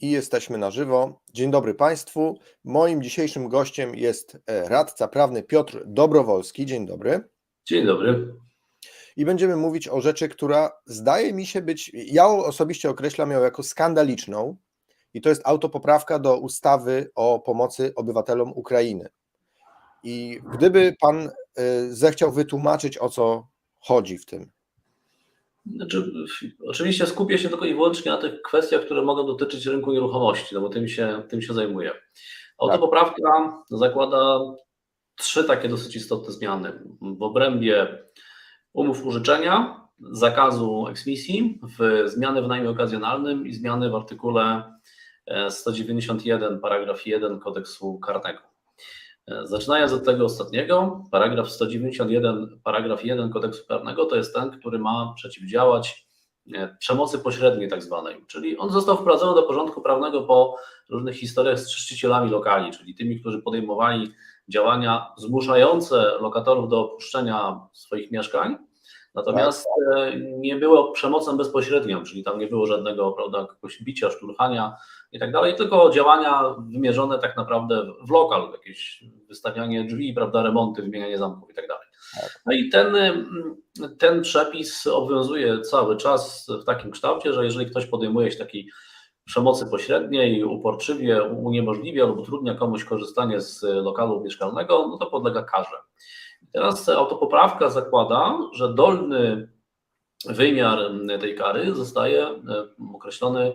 I jesteśmy na żywo. Dzień dobry Państwu. Moim dzisiejszym gościem jest e, radca prawny Piotr Dobrowolski. Dzień dobry. Dzień dobry. I będziemy mówić o rzeczy, która zdaje mi się być, ja osobiście określam ją jako skandaliczną, i to jest autopoprawka do ustawy o pomocy obywatelom Ukrainy. I gdyby Pan e, zechciał wytłumaczyć, o co chodzi w tym. Znaczy, oczywiście skupię się tylko i wyłącznie na tych kwestiach, które mogą dotyczyć rynku nieruchomości, no bo tym się, tym się zajmuję. Autopoprawka zakłada trzy takie dosyć istotne zmiany. W obrębie umów użyczenia, zakazu eksmisji, w zmiany w najmie okazjonalnym i zmiany w artykule 191, paragraf 1 kodeksu karnego. Zaczynając od tego ostatniego, paragraf 191, paragraf 1 kodeksu karnego to jest ten, który ma przeciwdziałać e, przemocy pośredniej tak zwanej, czyli on został wprowadzony do porządku prawnego po różnych historiach z czcicielami lokali, czyli tymi, którzy podejmowali działania zmuszające lokatorów do opuszczenia swoich mieszkań, natomiast tak. nie było przemocą bezpośrednią, czyli tam nie było żadnego prawda, jakiegoś bicia, szturchania i tak dalej, tylko działania wymierzone tak naprawdę w lokal, jakieś wystawianie drzwi, prawda, remonty, wymienianie zamków i tak dalej. Tak. No i ten, ten przepis obowiązuje cały czas w takim kształcie, że jeżeli ktoś podejmuje się takiej przemocy pośredniej, uporczywie uniemożliwia lub utrudnia komuś korzystanie z lokalu mieszkalnego, no to podlega karze. Teraz autopoprawka zakłada, że dolny wymiar tej kary zostaje określony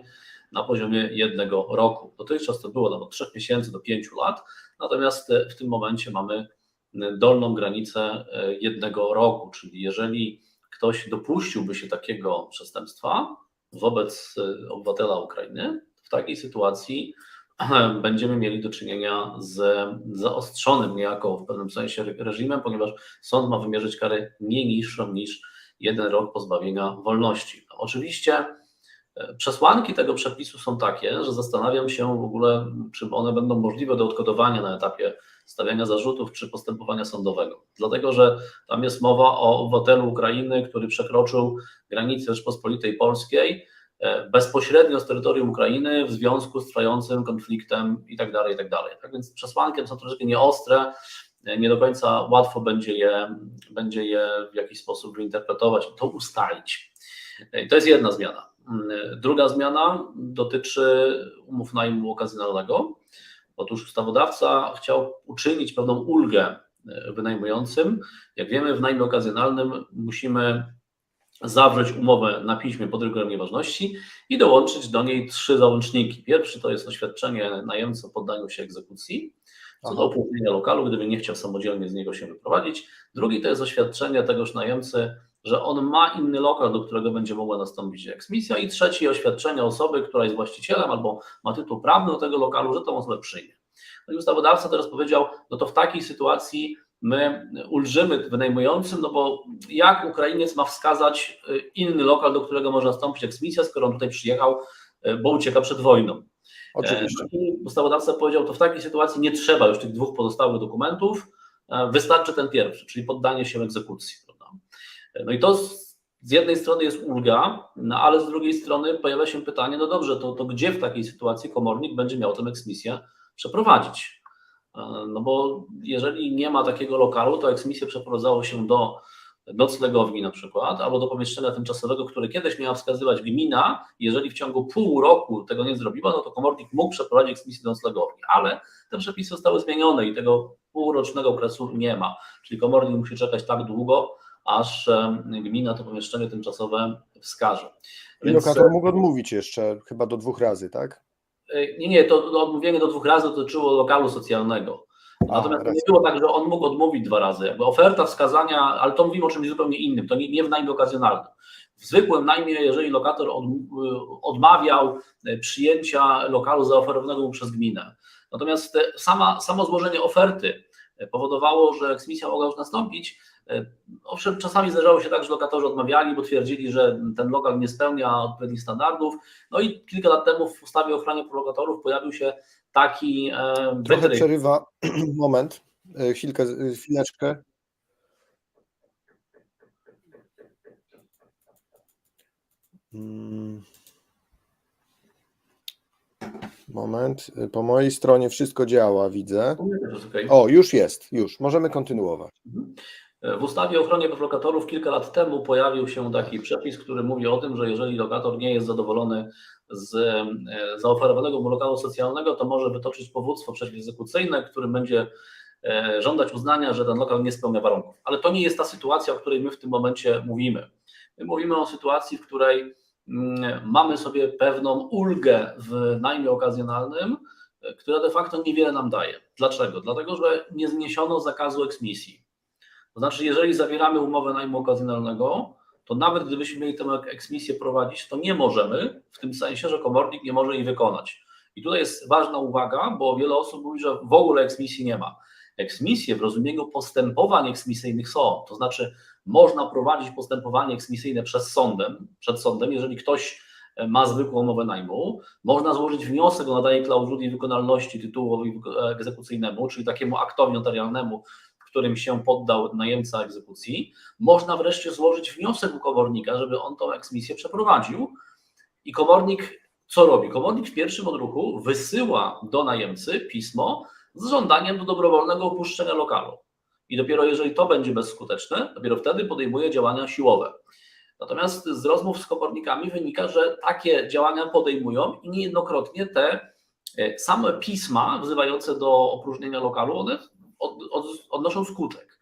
na poziomie jednego roku. Dotychczas to było od 3 miesięcy do 5 lat, natomiast w tym momencie mamy dolną granicę jednego roku, czyli jeżeli ktoś dopuściłby się takiego przestępstwa wobec obywatela Ukrainy, w takiej sytuacji będziemy mieli do czynienia z zaostrzonym niejako w pewnym sensie reżimem, ponieważ sąd ma wymierzyć karę nie niższą niż jeden rok pozbawienia wolności. Oczywiście Przesłanki tego przepisu są takie, że zastanawiam się w ogóle, czy one będą możliwe do odkodowania na etapie stawiania zarzutów czy postępowania sądowego. Dlatego, że tam jest mowa o obywatelu Ukrainy, który przekroczył granicę Rzeczpospolitej Polskiej e, bezpośrednio z terytorium Ukrainy w związku z trwającym konfliktem itd. Tak itd. Tak, tak więc przesłanki są troszeczkę nieostre, e, nie do końca łatwo będzie je, będzie je w jakiś sposób wyinterpretować to ustalić. E, I to jest jedna zmiana. Druga zmiana dotyczy umów najmu okazjonalnego. Otóż ustawodawca chciał uczynić pewną ulgę wynajmującym. Jak wiemy, w najmie okazjonalnym musimy zawrzeć umowę na piśmie pod rygorem nieważności i dołączyć do niej trzy załączniki. Pierwszy to jest oświadczenie najemcy o poddaniu się egzekucji, co do opłacenia lokalu, gdyby nie chciał samodzielnie z niego się wyprowadzić. Drugi to jest oświadczenie tegoż najemcy że on ma inny lokal, do którego będzie mogła nastąpić eksmisja i trzeci oświadczenie osoby, która jest właścicielem albo ma tytuł prawny do tego lokalu, że tą osobę przyjmie. No i ustawodawca teraz powiedział, no to w takiej sytuacji my ulżymy wynajmującym, no bo jak Ukrainiec ma wskazać y, inny lokal, do którego może nastąpić eksmisja, skoro on tutaj przyjechał, y, bo ucieka przed wojną. Oczywiście. I ustawodawca powiedział, to w takiej sytuacji nie trzeba już tych dwóch pozostałych dokumentów, wystarczy ten pierwszy, czyli poddanie się egzekucji. No i to z jednej strony jest ulga, no ale z drugiej strony pojawia się pytanie, no dobrze, to, to gdzie w takiej sytuacji komornik będzie miał tę eksmisję przeprowadzić? E, no bo jeżeli nie ma takiego lokalu, to eksmisję przeprowadzało się do noclegowni na przykład, albo do pomieszczenia tymczasowego, które kiedyś miała wskazywać gmina, jeżeli w ciągu pół roku tego nie zrobiła, no to komornik mógł przeprowadzić eksmisję do noclegowni, ale te przepisy zostały zmienione i tego półrocznego okresu nie ma, czyli komornik musi czekać tak długo, aż gmina to pomieszczenie tymczasowe wskaże. I Więc... lokator mógł odmówić jeszcze chyba do dwóch razy, tak? E, nie, nie, to odmówienie do dwóch razy dotyczyło lokalu socjalnego. Natomiast to nie było tak, że on mógł odmówić dwa razy. Jakby oferta wskazania, ale to mówimy o czymś zupełnie innym, to nie, nie w najmie okazjonalnym. W zwykłym najmie, jeżeli lokator od, odmawiał e, przyjęcia lokalu zaoferowanego mu przez gminę. Natomiast sama, samo złożenie oferty powodowało, że eksmisja mogła już nastąpić, E, owszem, czasami zdarzało się tak, że lokatorzy odmawiali, bo twierdzili, że ten lokal nie spełnia odpowiednich standardów. No i kilka lat temu w ustawie o ochronie lokatorów pojawił się taki. E, Trochę wytryk. przerywa. Moment, e, chwilkę, chwileczkę. Hmm. Moment. Po mojej stronie wszystko działa, widzę. O, już jest, już. Możemy kontynuować. W ustawie o ochronie lokatorów kilka lat temu pojawił się taki przepis, który mówi o tym, że jeżeli lokator nie jest zadowolony z e, zaoferowanego mu lokalu socjalnego, to może wytoczyć powództwo przeciwegzekucyjne, którym będzie e, żądać uznania, że ten lokal nie spełnia warunków. Ale to nie jest ta sytuacja, o której my w tym momencie mówimy. My mówimy o sytuacji, w której mm, mamy sobie pewną ulgę w najmie okazjonalnym, e, która de facto niewiele nam daje. Dlaczego? Dlatego, że nie zniesiono zakazu eksmisji. To znaczy, jeżeli zawieramy umowę najmu okazjonalnego, to nawet gdybyśmy mieli tę eksmisję prowadzić, to nie możemy, w tym sensie, że komornik nie może jej wykonać. I tutaj jest ważna uwaga, bo wiele osób mówi, że w ogóle eksmisji nie ma. Eksmisje w rozumieniu postępowań eksmisyjnych są, to znaczy można prowadzić postępowanie eksmisyjne przed sądem, przed sądem, jeżeli ktoś ma zwykłą umowę najmu, można złożyć wniosek o nadanie klauzuli wykonalności tytułowi egzekucyjnemu, czyli takiemu aktowi notarialnemu, którym się poddał najemca egzekucji. Można wreszcie złożyć wniosek u komornika, żeby on tą eksmisję przeprowadził. I komornik co robi? Komornik w pierwszym odruchu wysyła do najemcy pismo z żądaniem do dobrowolnego opuszczenia lokalu. I dopiero jeżeli to będzie bezskuteczne, dopiero wtedy podejmuje działania siłowe. Natomiast z rozmów z komornikami wynika, że takie działania podejmują i niejednokrotnie te e, same pisma wzywające do opróżnienia lokalu, one od, od, odnoszą skutek.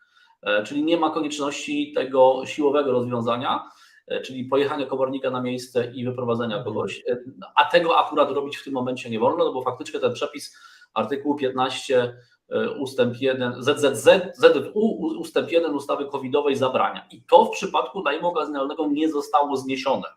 E, czyli nie ma konieczności tego siłowego rozwiązania, e, czyli pojechania komornika na miejsce i wyprowadzenia kogoś. E, a tego akurat robić w tym momencie nie wolno, no bo faktycznie ten przepis artykułu 15 ustęp 1, ZZZ, ZU ustęp 1 ustawy covidowej zabrania. I to w przypadku najmu okazjonalnego nie zostało zniesione.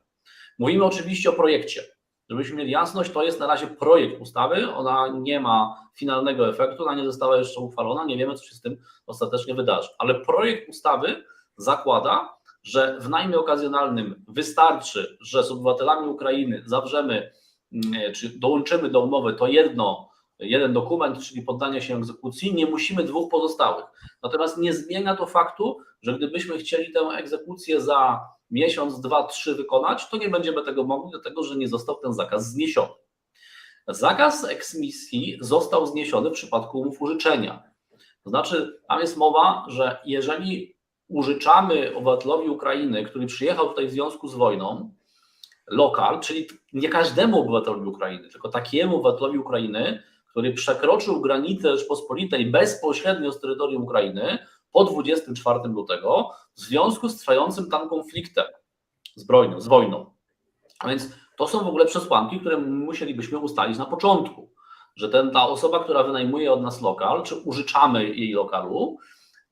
Mówimy oczywiście o projekcie. Żebyśmy mieli jasność, to jest na razie projekt ustawy, ona nie ma finalnego efektu, ona nie została jeszcze uchwalona, nie wiemy, co się z tym ostatecznie wydarzy. Ale projekt ustawy zakłada, że w najmie okazjonalnym wystarczy, że z obywatelami Ukrainy zawrzemy, mm, czy dołączymy do umowy to jedno, jeden dokument, czyli poddanie się egzekucji, nie musimy dwóch pozostałych. Natomiast nie zmienia to faktu, że gdybyśmy chcieli tę egzekucję za miesiąc, dwa, trzy wykonać, to nie będziemy tego mogli, dlatego że nie został ten zakaz zniesiony. Zakaz eksmisji został zniesiony w przypadku umów użyczenia. To znaczy, tam jest mowa, że jeżeli użyczamy obywatelowi Ukrainy, który przyjechał tutaj w związku z wojną, lokal, czyli nie każdemu obywatelowi Ukrainy, tylko takiemu obywatelowi Ukrainy, który przekroczył granicę Rzeczpospolitej bezpośrednio z terytorium Ukrainy, po 24 lutego w związku z trwającym tam konfliktem zbrojnym, z wojną. A więc to są w ogóle przesłanki, które musielibyśmy ustalić na początku, że ten, ta osoba, która wynajmuje od nas lokal, czy użyczamy jej lokalu,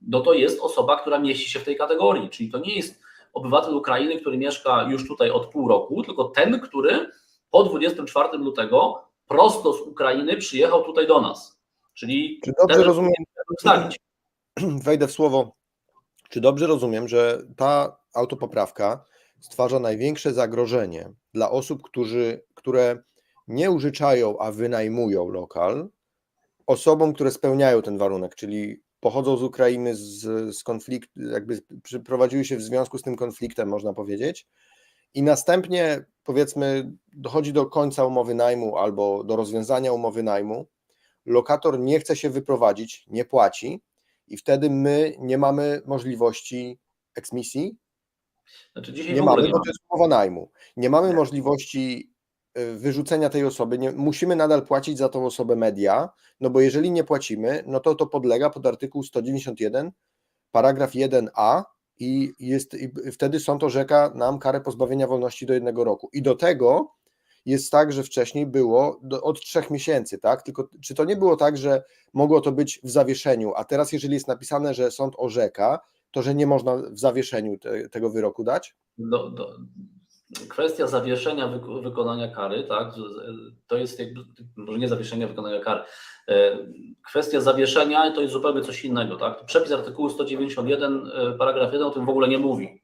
no to jest osoba, która mieści się w tej kategorii, czyli to nie jest obywatel Ukrainy, który mieszka już tutaj od pół roku, tylko ten, który po 24 lutego prosto z Ukrainy przyjechał tutaj do nas. Czyli Czy dobrze rozumiem, ustalić. wejdę w słowo, czy dobrze rozumiem, że ta autopoprawka stwarza największe zagrożenie dla osób, którzy, które nie użyczają, a wynajmują lokal, osobom, które spełniają ten warunek, czyli pochodzą z Ukrainy z, z konfliktu, jakby przyprowadziły się w związku z tym konfliktem, można powiedzieć, i następnie powiedzmy dochodzi do końca umowy najmu albo do rozwiązania umowy najmu, lokator nie chce się wyprowadzić, nie płaci, i wtedy my nie mamy możliwości eksmisji. Znaczy nie mamy, bo to jest umowa najmu. Nie mamy możliwości y, wyrzucenia tej osoby, nie, musimy nadal płacić za tą osobę media, no bo jeżeli nie płacimy, no to to podlega pod artykuł 191, paragraf 1a i, jest, i wtedy sąd orzeka nam karę pozbawienia wolności do jednego roku. I do tego jest tak, że wcześniej było do, od trzech miesięcy, tak? Tylko czy to nie było tak, że mogło to być w zawieszeniu, a teraz, jeżeli jest napisane, że sąd orzeka, to że nie można w zawieszeniu te, tego wyroku dać? Do, do, kwestia zawieszenia wyko wykonania kary, tak? To jest jakby, może nie zawieszenia wykonania kary. E, kwestia zawieszenia to jest zupełnie coś innego, tak? Przepis artykułu 191, e, paragraf 1 o tym w ogóle nie mówi.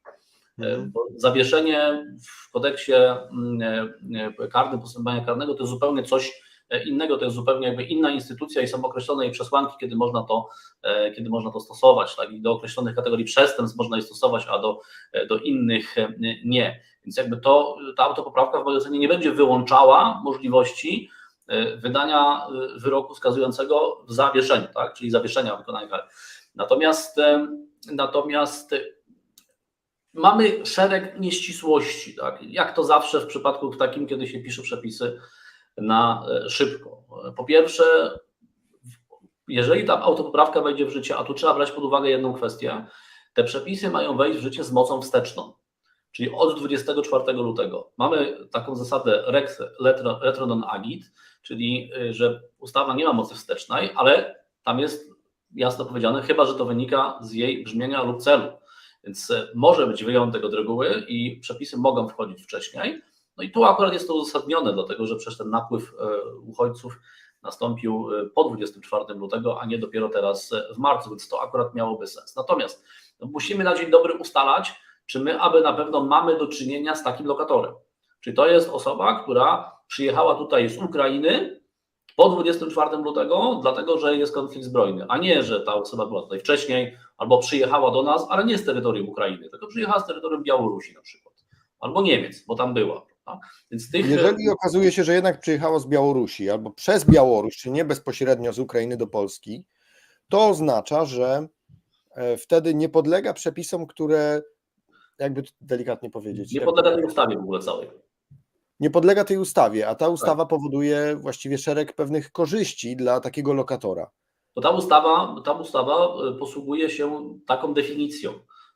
E, mhm. Zawieszenie w kodeksie mm, e, e, karnym postępowania karnego to jest zupełnie coś innego, to jest zupełnie jakby inna instytucja i są określone jej przesłanki, kiedy można to, kiedy można to stosować. Tak? I do określonych kategorii przestępstw można je stosować, a do, do innych nie. Więc jakby to, ta autopoprawka w mojej ocenie nie będzie wyłączała możliwości wydania wyroku skazującego w zawieszeniu, tak? czyli zawieszenia wykonania kary. Natomiast, natomiast mamy szereg nieścisłości, tak? jak to zawsze w przypadku takim, kiedy się pisze przepisy na szybko. Po pierwsze, jeżeli ta autopoprawka wejdzie w życie, a tu trzeba brać pod uwagę jedną kwestię, te przepisy mają wejść w życie z mocą wsteczną, czyli od 24 lutego. Mamy taką zasadę rex retro non agit, czyli y, że ustawa nie ma mocy wstecznej, ale tam jest jasno powiedziane, chyba że to wynika z jej brzmienia lub celu. Więc y, może być wyjątek od reguły i przepisy mogą wchodzić wcześniej. No i tu akurat jest to uzasadnione, dlatego że przez ten napływ y, uchodźców nastąpił po 24 lutego, a nie dopiero teraz w marcu, więc to akurat miałoby sens. Natomiast no musimy na dzień dobry ustalać, czy my aby na pewno mamy do czynienia z takim lokatorem. Czy to jest osoba, która przyjechała tutaj z Ukrainy po 24 lutego, dlatego że jest konflikt zbrojny, a nie, że ta osoba była tutaj wcześniej albo przyjechała do nas, ale nie z terytorium Ukrainy, tylko przyjechała z terytorium Białorusi na przykład, albo Niemiec, bo tam była. Więc tych... Jeżeli okazuje się, że jednak przyjechała z Białorusi albo przez Białoruś, czy nie bezpośrednio z Ukrainy do Polski, to oznacza, że e, wtedy nie podlega przepisom, które, jakby delikatnie powiedzieć. Nie podlega tej ustawie w ogóle całej. Nie podlega tej ustawie, a ta ustawa tak. powoduje właściwie szereg pewnych korzyści dla takiego lokatora. Bo ta ustawa, ta ustawa e, posługuje się taką definicją,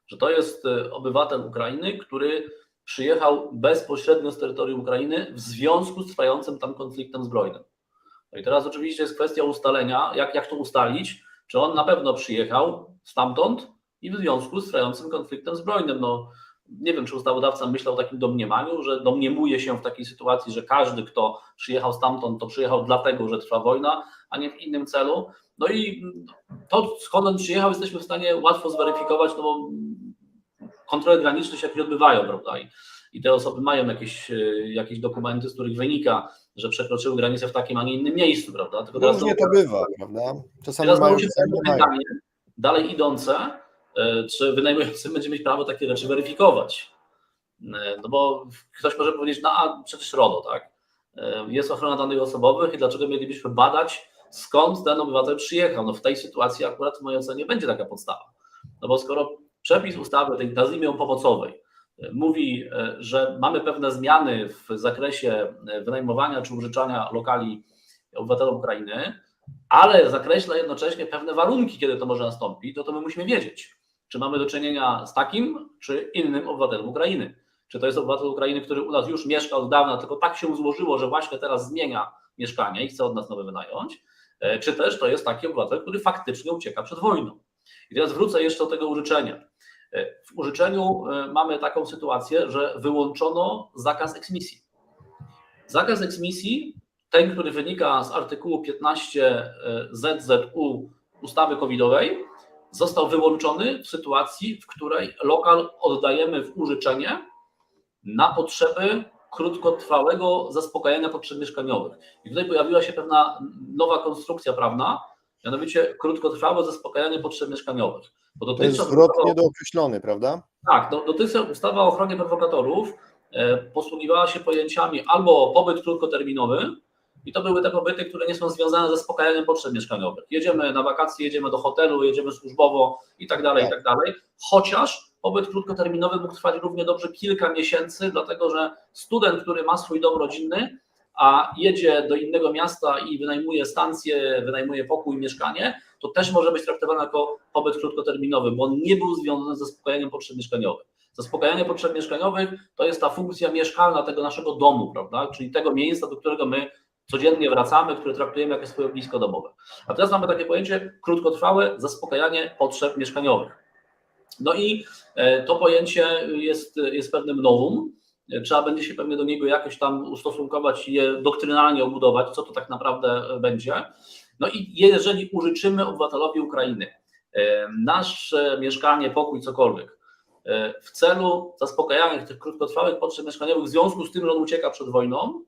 że to jest e, obywatel Ukrainy, który przyjechał bezpośrednio z terytorium Ukrainy w związku z trwającym tam konfliktem zbrojnym. No i teraz oczywiście jest kwestia ustalenia, jak, jak to ustalić, czy on na pewno przyjechał stamtąd i w związku z trwającym konfliktem zbrojnym. No, nie wiem, czy ustawodawca myślał o takim domniemaniu, że domniemuje się w takiej sytuacji, że każdy, kto przyjechał stamtąd, to przyjechał dlatego, że trwa wojna, a nie w innym celu. No i to, skąd on przyjechał, jesteśmy w stanie łatwo zweryfikować, no bo kontrole graniczne się jakieś odbywają, prawda? I, I, te osoby mają jakieś, e, jakieś dokumenty, z których wynika, że przekroczyły granicę w takim, a nie innym miejscu, prawda? Tylko teraz Różnie to bywa, prawda? Czasami teraz mają się pytanie, dalej idące, czy wynajmujący będzie mieć prawo takie rzeczy weryfikować. E, no bo ktoś może powiedzieć, no a przecież RODO, tak? Jest ochrona danych osobowych i dlaczego mielibyśmy badać, skąd ten obywatel przyjechał? No w tej sytuacji akurat w mojej ocenie będzie taka podstawa. No bo skoro Przepis ustawy, tej nazwijmy pomocowej, mówi, e, że mamy pewne zmiany w zakresie e, wynajmowania czy użyczania lokali obywatelom Ukrainy, ale zakreśla jednocześnie pewne warunki, kiedy to może nastąpić, to to my musimy wiedzieć, czy mamy do czynienia z takim, czy innym obywatelem Ukrainy. Czy to jest obywatel Ukrainy, który u nas już mieszka od dawna, tylko tak się złożyło, że właśnie teraz zmienia mieszkanie i chce od nas nowe wynająć, e, czy też to jest taki obywatel, który faktycznie ucieka przed wojną. I teraz wrócę jeszcze do tego użyczenia. W użyczeniu e, mamy taką sytuację, że wyłączono zakaz eksmisji. Zakaz eksmisji, ten, który wynika z artykułu 15 e, ZZU ustawy covidowej, został wyłączony w sytuacji, w której lokal oddajemy w użyczenie na potrzeby krótkotrwałego zaspokajania potrzeb mieszkaniowych. I tutaj pojawiła się pewna nowa konstrukcja prawna, mianowicie krótkotrwałe zaspokajanie potrzeb mieszkaniowych. Bo to jest zwrot niedookreślony, prawda? Tak, do, dotychczas ustawa o ochronie prowokatorów e, posługiwała się pojęciami albo pobyt krótkoterminowy, i to były te pobyty, które nie są związane ze zaspokajaniem potrzeb mieszkaniowych. Jedziemy na wakacje, jedziemy do hotelu, jedziemy służbowo i tak dalej, i tak dalej. Chociaż pobyt krótkoterminowy mógł trwać równie dobrze kilka miesięcy, dlatego że student, który ma swój dom rodzinny, a jedzie do innego miasta i wynajmuje stację, wynajmuje pokój, mieszkanie, to też może być traktowane jako pobyt krótkoterminowy, bo on nie był związany z zaspokajaniem potrzeb mieszkaniowych. Zaspokajanie potrzeb mieszkaniowych to jest ta funkcja mieszkalna tego naszego domu, prawda? Czyli tego miejsca, do którego my codziennie wracamy, które traktujemy jako swoje blisko domowe. A teraz mamy takie pojęcie krótkotrwałe zaspokajanie potrzeb mieszkaniowych. No i e, to pojęcie jest, jest pewnym nowum. Trzeba będzie się pewnie do niego jakoś tam ustosunkować i je doktrynalnie obudować, co to tak naprawdę będzie. No i jeżeli użyczymy obywatelowi Ukrainy e, nasze mieszkanie, pokój, cokolwiek, e, w celu zaspokajania tych krótkotrwałych potrzeb mieszkaniowych w związku z tym, że on ucieka przed wojną, e,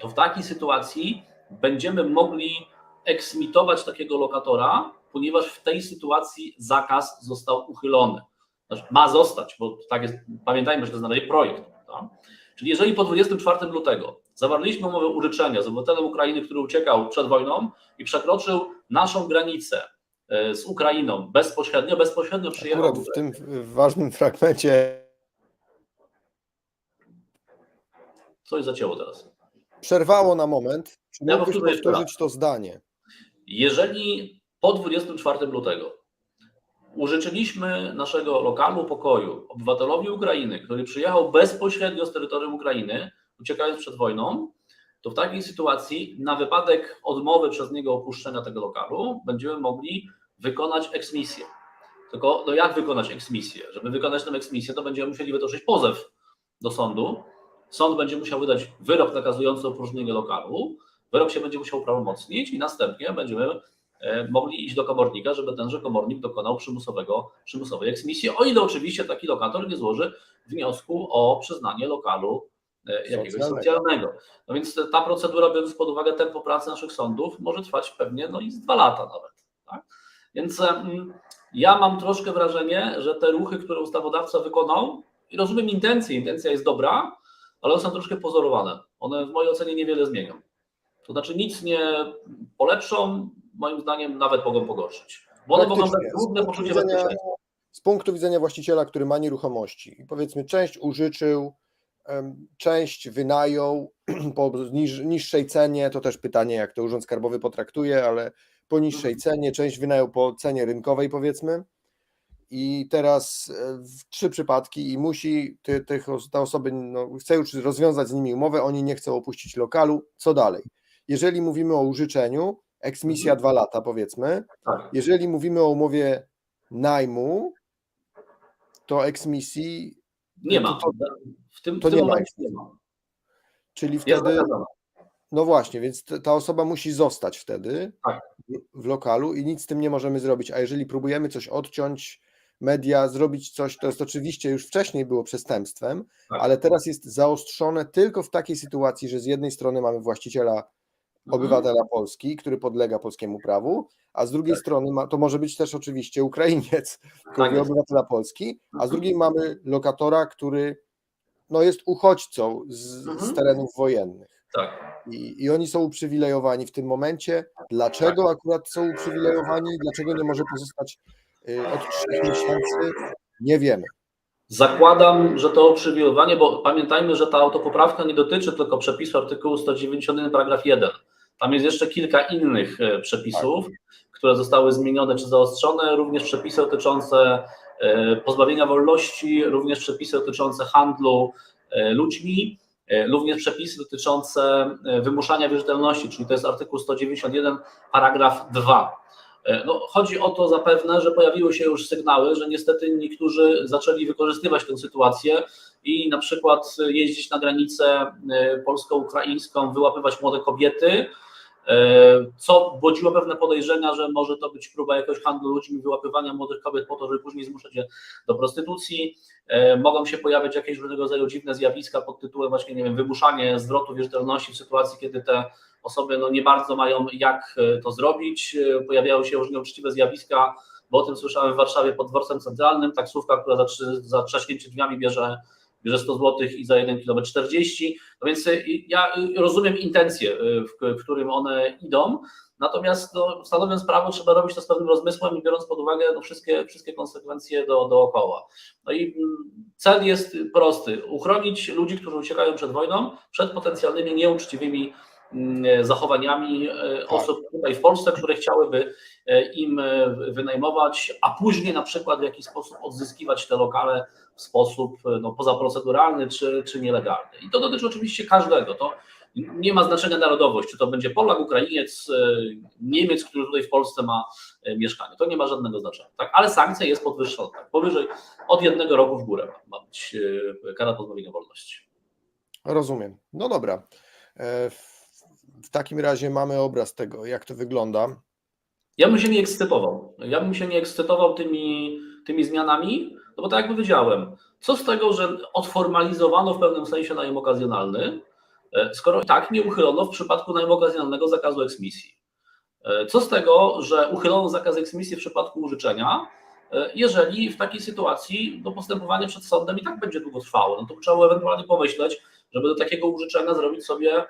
to w takiej sytuacji będziemy mogli eksmitować takiego lokatora, ponieważ w tej sytuacji zakaz został uchylony. Znaczy, ma zostać, bo tak jest, pamiętajmy, że to razie projekt. Prawda? Czyli jeżeli po 24 lutego zawarliśmy umowę użyczenia z obywatelem Ukrainy, który uciekał przed wojną i przekroczył naszą granicę e, z Ukrainą bezpośrednio, bezpośrednio przyjechał Akurat w tym ważnym fragmencie Coś zacięło teraz. Przerwało na moment. Czy Ja mógłbyś powtórzę jeszcze powtórzyć to zdanie? Jeżeli po 24 lutego użyczyliśmy naszego lokalu pokoju obywatelowi Ukrainy, który przyjechał bezpośrednio z terytorium Ukrainy, uciekając przed wojną, to w takiej sytuacji na wypadek odmowy przez niego opuszczenia tego lokalu będziemy mogli wykonać eksmisję. Tylko no jak wykonać eksmisję? Żeby wykonać tę eksmisję, to będziemy musieli wytoczyć pozew do sądu. Sąd będzie musiał wydać wyrok nakazujący opróżnienie lokalu. Wyrok się będzie musiał prawomocnić i następnie będziemy e, mogli iść do komornika, żeby tenże komornik dokonał przymusowego, przymusowej eksmisji, o ile oczywiście taki lokator nie złoży wniosku o przyznanie lokalu e, jakiegoś Socjalnego. socjalnego. No więc ta procedura, biorąc pod uwagę tempo pracy naszych sądów, może trwać pewnie no i z dwa lata nawet. Tak? Więc ja mam troszkę wrażenie, że te ruchy, które ustawodawca wykonał, i rozumiem intencję, intencja jest dobra, ale one są troszkę pozorowane. One w mojej ocenie niewiele zmienią. To znaczy nic nie polepszą, moim zdaniem nawet mogą pogorszyć. Bo one mogą dać trudne poczucie bezpieczeństwa. Z punktu widzenia właściciela, który ma nieruchomości i powiedzmy część użyczył, część wynajął po niż, niższej cenie, to też pytanie, jak to Urząd Skarbowy potraktuje, ale po niższej Mhm. cenie, część wynajął po cenie rynkowej powiedzmy i teraz e, w trzy przypadki i musi ty, tych, te osoby, no, chce już rozwiązać z nimi umowę, oni nie chcą opuścić lokalu, co dalej? Jeżeli mówimy o użyczeniu, eksmisja Mhm. dwa lata powiedzmy, Tak. jeżeli mówimy o umowie najmu, to eksmisji, Nie ma. to- W tym, w to tym nie ma nie ma. czyli wtedy, no właśnie, więc ta osoba musi zostać wtedy Tak. w lokalu i nic z tym nie możemy zrobić. A jeżeli próbujemy coś odciąć, media, zrobić coś, to jest oczywiście już wcześniej było przestępstwem, Tak. ale teraz jest zaostrzone tylko w takiej sytuacji, że z jednej strony mamy właściciela Mhm. obywatela Polski, który podlega polskiemu prawu, a z drugiej Tak. strony ma, to może być też oczywiście Ukrainiec, który Tak obywatela Polski, a z Mhm. drugiej mamy lokatora, który no, jest uchodźcą z, z Mhm. terenów wojennych. Tak. I, I oni są uprzywilejowani w tym momencie. Dlaczego Tak. akurat są uprzywilejowani? Dlaczego nie może pozostać od trzech miesięcy? Nie wiemy. Zakładam, że to uprzywilejowanie, bo pamiętajmy, że ta autopoprawka nie dotyczy tylko przepisu artykułu 191 paragraf 1. Tam jest jeszcze kilka innych e, przepisów, które zostały zmienione czy zaostrzone, również przepisy dotyczące e, pozbawienia wolności, również przepisy dotyczące handlu e, ludźmi, również przepisy dotyczące wymuszania wierzytelności, czyli to jest artykuł 191 paragraf 2. E, No, chodzi o to zapewne, że pojawiły się już sygnały, że niestety niektórzy zaczęli wykorzystywać tę sytuację i na przykład jeździć na granicę e, polsko-ukraińską, wyłapywać młode kobiety, e, co budziło pewne podejrzenia, że może to być próba jakiegoś handlu ludźmi, wyłapywania młodych kobiet po to, żeby później zmuszać je do prostytucji. E, Mogą się pojawiać jakieś różnego rodzaju dziwne zjawiska pod tytułem właśnie, nie wiem, wymuszanie zwrotu wierzytelności w sytuacji, kiedy te osoby no, nie bardzo mają jak e, to zrobić. E, Pojawiają się różne uczciwe zjawiska, bo o tym słyszałem w Warszawie pod dworcem centralnym, taksówka, która za, za trzaśnięcie drzwiami bierze, bierze 100 zł i za 1 km 40. No więc e, ja e, rozumiem intencje, e, w, w którym one idą, natomiast no, stanowiąc prawo trzeba robić to z pewnym rozmysłem i biorąc pod uwagę no, wszystkie, wszystkie konsekwencje do, dookoła. No i mm, cel jest prosty, uchronić ludzi, którzy uciekają przed wojną, przed potencjalnymi nieuczciwymi zachowaniami e, osób tutaj w Polsce, które chciałyby e, im e, wynajmować, a później na przykład w jakiś sposób odzyskiwać te lokale w sposób e, no, pozaproceduralny czy, czy nielegalny. I to dotyczy oczywiście każdego. To nie ma znaczenia narodowość, czy to będzie Polak, Ukrainiec, e, Niemiec, który tutaj w Polsce ma e, mieszkanie. To nie ma żadnego znaczenia. Tak? Ale sankcja jest podwyższona. Tak? Powyżej od jednego roku w górę ma, ma być e, kara pozbawienia wolności. Rozumiem. No dobra. E, W, takim razie mamy obraz tego, jak to wygląda. Ja bym się nie ekscytował. Ja bym się nie ekscytował tymi, tymi zmianami, no bo tak jak powiedziałem, co z tego, że odformalizowano w pewnym sensie najem okazjonalny, e, skoro tak nie uchylono w przypadku najmu okazjonalnego zakazu eksmisji. E, Co z tego, że uchylono zakaz eksmisji w przypadku użyczenia, e, jeżeli w takiej sytuacji no, postępowanie przed sądem i tak będzie długo trwało, no to trzeba ewentualnie pomyśleć, żeby do takiego użyczenia zrobić sobie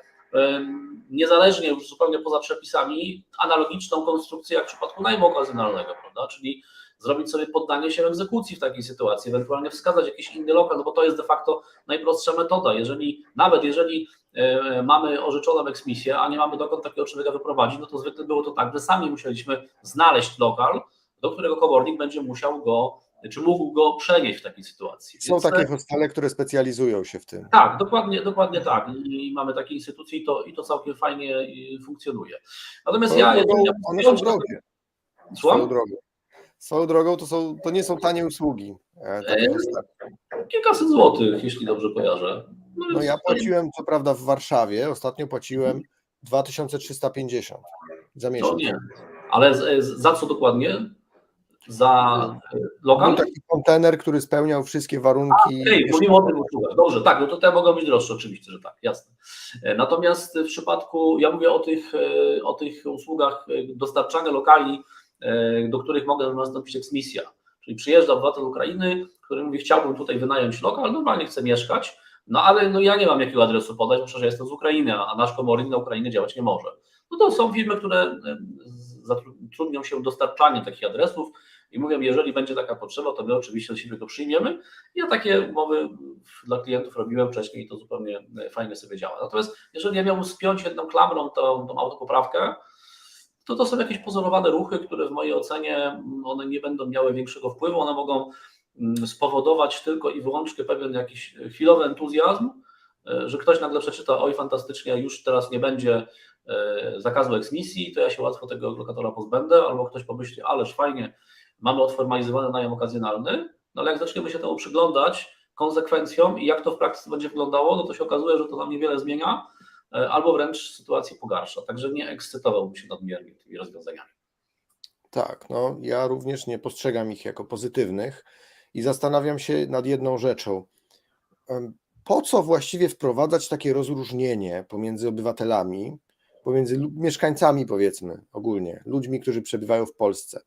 niezależnie już zupełnie poza przepisami analogiczną konstrukcję jak w przypadku najmu okazjonalnego, prawda? Czyli zrobić sobie poddanie się egzekucji w takiej sytuacji, ewentualnie wskazać jakiś inny lokal, no bo to jest de facto najprostsza metoda. Jeżeli, nawet jeżeli e, mamy orzeczoną eksmisję, a nie mamy dokąd takiego człowieka wyprowadzić, no to zwykle było to tak, że sami musieliśmy znaleźć lokal, do którego komornik będzie musiał go, czy mógł go przenieść w takiej sytuacji. Są Więc takie hostele, które specjalizują się w tym. tak, dokładnie, dokładnie tak. I mamy takie instytucje i to, i to całkiem fajnie funkcjonuje. Natomiast ja. Swoją drogą, ja- one są drogie. Swoją drogą. Swoją drogą to, są, to nie są tanie usługi. e, takie E, hostele. Kilkaset złotych, jeśli dobrze kojarzę. No więc ja to płaciłem, co prawda w Warszawie, ostatnio płaciłem 2350 za To miesiąc. nie. Ale za co dokładnie? Za e, Był lokal? taki kontener, który spełniał wszystkie warunki. Okej, mówimy o tym usługach. Dobrze, tak, no to te mogą być droższe, oczywiście, że tak, jasne. E, Natomiast w przypadku, ja mówię o tych, e, o tych usługach dostarczania lokali, do których mogę nastąpić eksmisja. Czyli przyjeżdża obywatel Ukrainy, który mówi, chciałbym tutaj wynająć lokal, normalnie chcę mieszkać, no ale no ja nie mam jakiego adresu podać, bo ja jestem z Ukrainy, a nasz komornik na Ukrainie działać nie może. No to są firmy, które zatrudnią się dostarczaniem takich adresów i mówią, jeżeli będzie taka potrzeba, to my oczywiście do siebie to przyjmiemy. Ja takie umowy dla klientów robiłem wcześniej i to zupełnie e, fajnie sobie działa. Natomiast jeżeli ja miałbym spiąć jedną klamrą tą, tą autopoprawkę, to to są jakieś pozorowane ruchy, które w mojej ocenie mm, one nie będą miały większego wpływu, one mogą mm, spowodować tylko i wyłącznie pewien jakiś chwilowy entuzjazm, e, że ktoś nagle przeczyta, oj fantastycznie, już teraz nie będzie e, zakazu eksmisji, to ja się łatwo tego lokatora pozbędę, albo ktoś pomyśli, ależ fajnie, mamy odformalizowany najem okazjonalny, no ale jak zaczniemy się temu przyglądać konsekwencjom i jak to w praktyce będzie wyglądało, no to się okazuje, że to nam niewiele zmienia, e, albo wręcz sytuację pogarsza. Także nie ekscytowałbym się nadmiernie tymi rozwiązaniami. Tak, no ja również nie postrzegam ich jako pozytywnych i zastanawiam się nad jedną rzeczą. Po co właściwie wprowadzać takie rozróżnienie pomiędzy obywatelami, pomiędzy mieszkańcami, powiedzmy ogólnie, ludźmi, którzy przebywają w Polsce?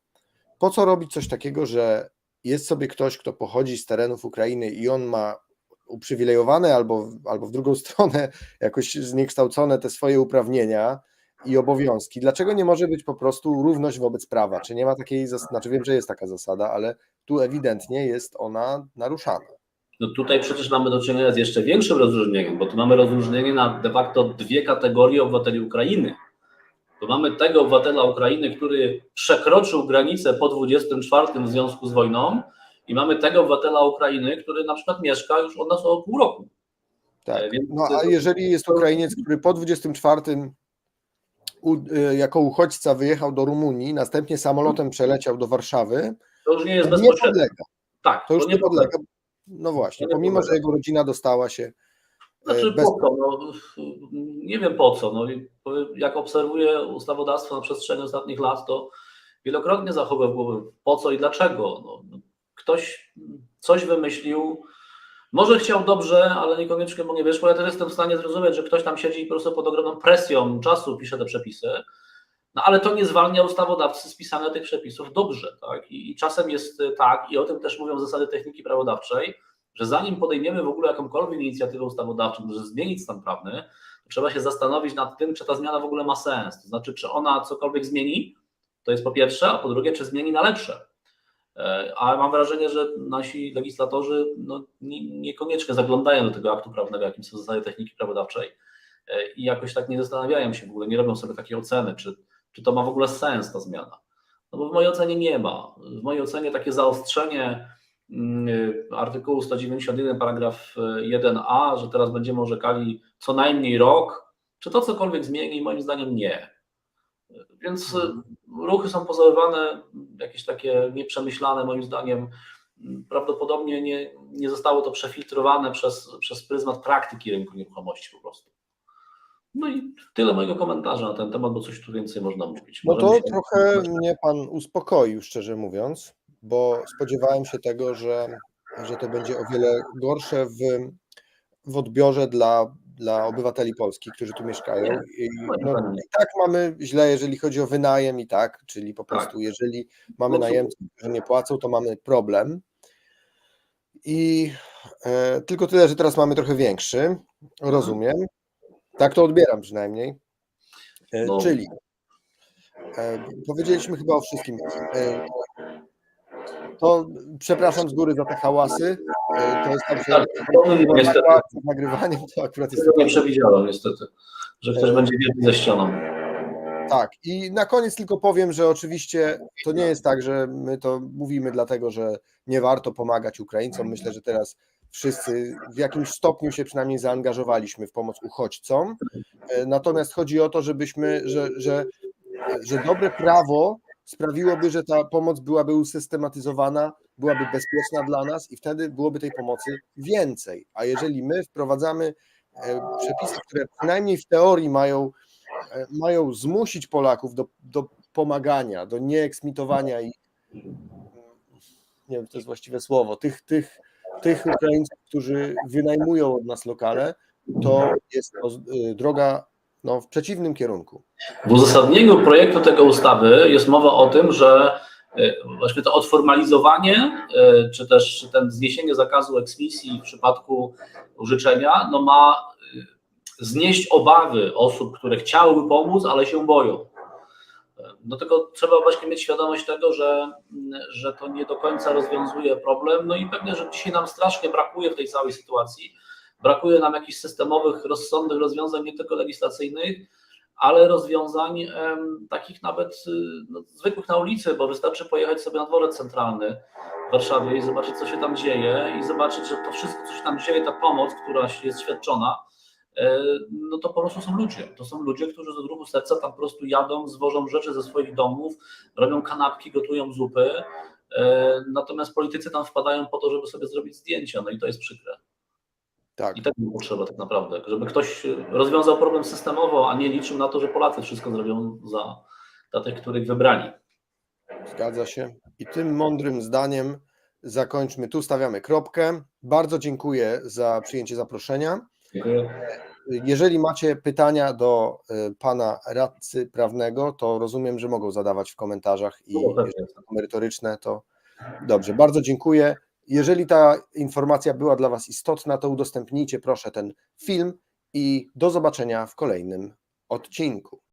Po co robić coś takiego, że jest sobie ktoś, kto pochodzi z terenów Ukrainy i on ma uprzywilejowane albo, albo w drugą stronę jakoś zniekształcone te swoje uprawnienia, i obowiązki. Dlaczego nie może być po prostu równość wobec prawa? Czy nie ma takiej zasady? Znaczy wiem, że jest taka zasada, ale tu ewidentnie jest ona naruszana. No tutaj przecież mamy do czynienia z jeszcze większym rozróżnieniem, bo tu mamy rozróżnienie na de facto dwie kategorie obywateli Ukrainy. Tu mamy tego obywatela Ukrainy, który przekroczył granicę po 24 w związku z wojną i mamy tego obywatela Ukrainy, który na przykład mieszka już od nas o pół roku. Tak. Więc- No a jeżeli jest Ukrainiec, który po 24 u, y, jako uchodźca wyjechał do Rumunii, następnie samolotem przeleciał do Warszawy, To już nie jest to nie bezpośrednio. Tak, To już nie podlega. podlega. No właśnie, To nie pomimo, że jego rodzina dostała się Znaczy bez... po co? No, nie wiem po co. No, jak obserwuję ustawodawstwo na przestrzeni ostatnich lat, to wielokrotnie zachowuję w głowie po co i dlaczego. No, ktoś coś wymyślił, może chciał dobrze, ale niekoniecznie mu nie wyszło. Ja też jestem w stanie zrozumieć, że ktoś tam siedzi i po prostu pod ogromną presją czasu pisze te przepisy, no ale to nie zwalnia ustawodawcy z pisania tych przepisów dobrze. Tak? I, I czasem jest tak, i o tym też mówią zasady techniki prawodawczej, że zanim podejmiemy w ogóle jakąkolwiek inicjatywę ustawodawczą, żeby zmienić stan prawny, trzeba się zastanowić nad tym, czy ta zmiana w ogóle ma sens. To znaczy, czy ona cokolwiek zmieni, to jest po pierwsze, a po drugie, czy zmieni na lepsze. E, A mam wrażenie, że nasi legislatorzy no, nie, niekoniecznie zaglądają do tego aktu prawnego, jakim są zasady techniki prawodawczej e, i jakoś tak nie zastanawiają się w ogóle, nie robią sobie takiej oceny, czy, czy to ma w ogóle sens ta zmiana. No bo w mojej ocenie nie ma. W mojej ocenie takie zaostrzenie artykułu 191 paragraf 1a, że teraz będziemy orzekali co najmniej rok, czy to cokolwiek zmieni? Moim zdaniem nie. Więc ruchy są pozorowane, jakieś takie nieprzemyślane moim zdaniem. Prawdopodobnie nie, nie zostało to przefiltrowane przez, przez pryzmat praktyki rynku nieruchomości po prostu. No i tyle mojego komentarza na ten temat, bo coś tu więcej można mówić. No Możemy to trochę mnie pan uspokoił, szczerze mówiąc, bo spodziewałem się tego, że, że to będzie o wiele gorsze w, w odbiorze dla, dla obywateli Polski, którzy tu mieszkają. I, no, I tak mamy źle, jeżeli chodzi o wynajem i tak, czyli po Tak. prostu jeżeli mamy najemców, którzy nie płacą, to mamy problem. I e, tylko tyle, że teraz mamy trochę większy. Rozumiem. Tak to odbieram przynajmniej. E, No. Czyli e, powiedzieliśmy chyba o wszystkim. To przepraszam z góry za te hałasy. E, to jest tak, że Tak, niestety. nagrywaniem to akurat jest nie przewidziałem niestety, że ktoś będzie wielki ze ścianą. Tak, i na koniec tylko powiem, że oczywiście to nie jest tak, że my to mówimy dlatego, że nie warto pomagać Ukraińcom. Myślę, że teraz wszyscy w jakimś stopniu się przynajmniej zaangażowaliśmy w pomoc uchodźcom. E, Natomiast chodzi o to, żebyśmy, że, że, że dobre prawo sprawiłoby, że ta pomoc byłaby usystematyzowana, byłaby bezpieczna dla nas i wtedy byłoby tej pomocy więcej. A jeżeli my wprowadzamy e, przepisy, które przynajmniej w teorii mają e, mają zmusić Polaków do, do pomagania, do nieeksmitowania i nie wiem, to jest właściwe słowo, tych, tych, tych Ukraińców, którzy wynajmują od nas lokale, to jest to y, droga no, w przeciwnym kierunku. W uzasadnieniu projektu tego ustawy jest mowa o tym, że e, właśnie to odformalizowanie, e, czy też ten zniesienie zakazu eksmisji w przypadku użyczenia, no ma e, znieść obawy osób, które chciałyby pomóc, ale się boją. Tego trzeba właśnie mieć świadomość tego, że, że to nie do końca rozwiązuje problem. No i pewnie, że dzisiaj nam strasznie brakuje w tej całej sytuacji. Brakuje nam jakichś systemowych, rozsądnych rozwiązań, nie tylko legislacyjnych, ale rozwiązań em, takich nawet y, no, zwykłych na ulicy, bo wystarczy pojechać sobie na dworzec centralny w Warszawie i zobaczyć, co się tam dzieje, i zobaczyć, że to wszystko, co się tam dzieje, ta pomoc, która jest świadczona, e, no to po prostu są ludzie. To są ludzie, którzy z odruchu serca tam po prostu jadą, zwożą rzeczy ze swoich domów, robią kanapki, gotują zupy. e, Natomiast politycy tam wpadają po to, żeby sobie zrobić zdjęcia, no i to jest przykre. Tak, I tego potrzeba tak naprawdę, żeby ktoś rozwiązał problem systemowo, a nie liczył na to, że Polacy wszystko zrobią za, za tych, których wybrali. zgadza się. I tym mądrym zdaniem zakończmy. Tu stawiamy kropkę. Bardzo dziękuję za przyjęcie zaproszenia. Dziękuję. Jeżeli macie pytania do y, pana radcy prawnego, to rozumiem, że mogą zadawać w komentarzach i No, jeżeli są merytoryczne, to dobrze. Bardzo dziękuję. Jeżeli ta informacja była dla Was istotna, to udostępnijcie proszę ten film i do zobaczenia w kolejnym odcinku.